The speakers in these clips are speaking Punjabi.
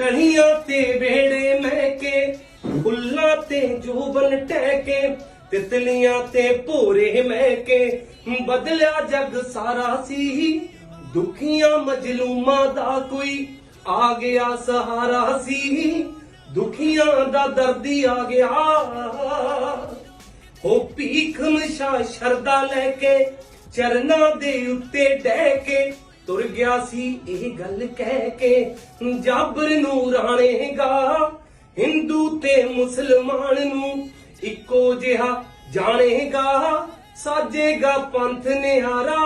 ਗਲੀਆਂ ਤੇ ਵੇੜੇ ਮਹਿਕੇ ਫੁੱਲਾਂ ਤੇ ਜੋਬਨ ਟਹਿਕੇ ਤਿਤਲੀਆਂ ਤੇ ਭੋਰੇ ਮਹਿਕੇ ਬਦਲਿਆ ਜਗ ਸਾਰਾ ਸੀ। ਦੁਖੀਆਂ ਮਜਲੂਮਾਂ ਦਾ ਕੋਈ ਆ ਗਿਆ ਸਹਾਰਾ ਸੀ। ਦੁਖੀਆਂ ਦਾ ਦਰਦੀ ਆ ਗਿਆ। ਹੋ ਭੀਖ ਮਸ਼ਾ ਸ਼ਰਦਾ ਲੈ ਕੇ, ਚਰਨਾਂ ਦੇ ਉੱਤੇ ਡਹਿ ਕੇ ਤੁਰ ਗਿਆ ਸੀ ਇਹ ਗੱਲ ਕਹਿ ਕੇ, ਜਾਬਰ ਨੂੰ ਰਾਣੇਗਾ ਹਿੰਦੂ ਤੇ ਮੁਸਲਮਾਨ ਨੂੰ ਇੱਕੋ ਜਿਹਾ ਜਾਣੇਗਾ। ਸਾਜੇਗਾ ਪੰਥ ਨਿਹਾਰਾ।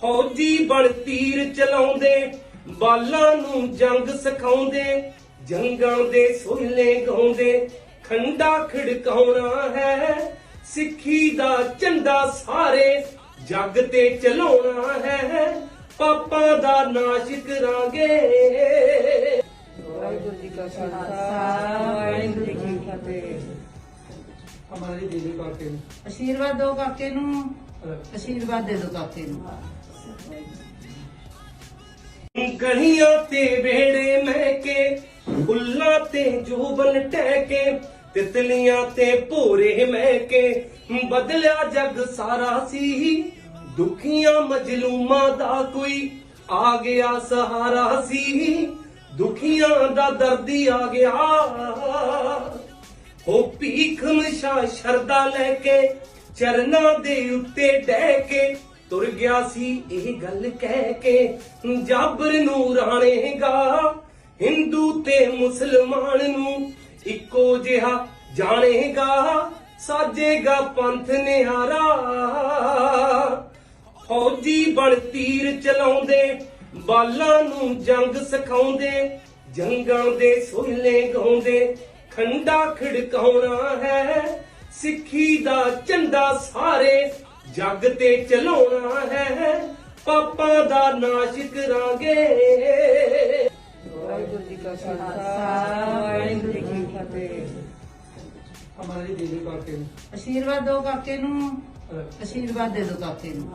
ਫੌਜੀ ਬਣ ਤੀਰ ਚਲਾਉਂਦੇ, ਬਾਲਾਂ ਨੂੰ ਜੰਗ ਸਿਖਾਉਂਦੇ, ਜੰਗਾਂ ਦੇ ਸੋਹਲੇ ਗਾਉਂਦੇ। ਖੰਡਾ ਖੜਕਾਉਣਾ ਹੈ, ਸਿੱਖੀ ਦਾ ਝੰਡਾ ਸਾਰੇ ਜੱਗ ਤੇ ਚਲਾਉਣਾ ਹੈ। ਪਾਪਾਂ ਦਾ ਨਾਸ਼ ਕਰਾਂਗੇ। ਵਾਹਿਗੁਰੂ ਜੀ ਕਾ ਖਾਲਸਾ ਵਾਹਿਗੁਰੂ ਜੀ ਕੀ ਫਤਿਹ। ਹਮਾਰੇ ਦਿੱਲੀ ਕਾਕੇ ਨੂੰ। ਆਸ਼ੀਰਵਾਦ ਦਿਓ ਕਾਕੇ ਨੂੰ। ਆਸ਼ੀਰਵਾਦ ਦੇ ਦਿਓ ਕਾਕੇ ਨੂੰ। ਗਲੀਆਂ ਤੇ ਵੇੜੇ ਮਹਿਕੇ ਫੁੱਲਾਂ ਤੇ ਜੋਬਨ ਟਹਿਕੇ ਤਿਤਲੀਆਂ ਤੇ ਭੋਰੇ ਮਹਿਕੇ, ਬਦਲਿਆ ਜਗ ਸਾਰਾ ਸੀ। ਦੁਖੀਆਂ ਮਜਲੂਮਾਂ ਦਾ ਕੋਈ ਆ ਗਿਆ ਸਹਾਰਾ ਸੀ। ਦੁਖੀਆਂ ਦਾ ਦਰਦੀ ਆ ਗਿਆ। ਹੋ ਭੀਖ ਮਸ਼ਾ ਸ਼ਰਦਾ ਲੈ ਕੇ, ਚਰਨਾਂ ਦੇ ਉੱਤੇ ਡਹਿ ਕੇ ਤੁਰ ਗਿਆ ਸੀ ਇਹ ਗੱਲ ਕਹਿ ਕੇ। ਜਾਬਰ ਨੂੰ ਰਾਣੇਗਾ, ਹਿੰਦੂ ਤੇ ਮੁਸਲਮਾਨ ਨੂੰ ਇੱਕੋ ਜਿਹਾ ਜਾਣੇਗਾ, ਸਾਜੇਗਾ ਪੰਥ ਨਿਹਾਰਾ। ਫੌਜੀ ਬਣ ਤੀਰ ਚਲਾਉਂਦੇ, ਬਾਲਾਂ ਨੂੰ ਜੰਗ ਸਿਖਾਉਂਦੇ, ਜੰਗਾਂ ਦੇ ਸੋਹਲੇ ਗਾਉਂਦੇ, ਖੰਡਾ ਖਿੜਕਾਉਣਾ ਹੈ। ਸਿੱਖੀ ਦਾ ਝੰਡਾ ਸਾਰੇ ਜੱਗ ਤੇ ਚਲਾਉਣਾ ਹੈ। ਪਾਪਾਂ ਦਾ ਨਾਸ਼ ਕਰਾਂਗੇ। ਵਾਹਿਗੁਰੂ ਜੀ ਕਾ ਖਾਲਸਾ। ਫਤਿਹ ਹਮਾਰੇ ਦਿੱਲੀ ਕਾਕੇ ਨੂੰ। ਆਸ਼ੀਰਵਾਦ ਦਿਓ ਕਾਕੇ ਨੂੰ। ਆਸ਼ੀਰਵਾਦ ਦੇ ਦਿਓ ਕਾਕੇ ਨੂੰ।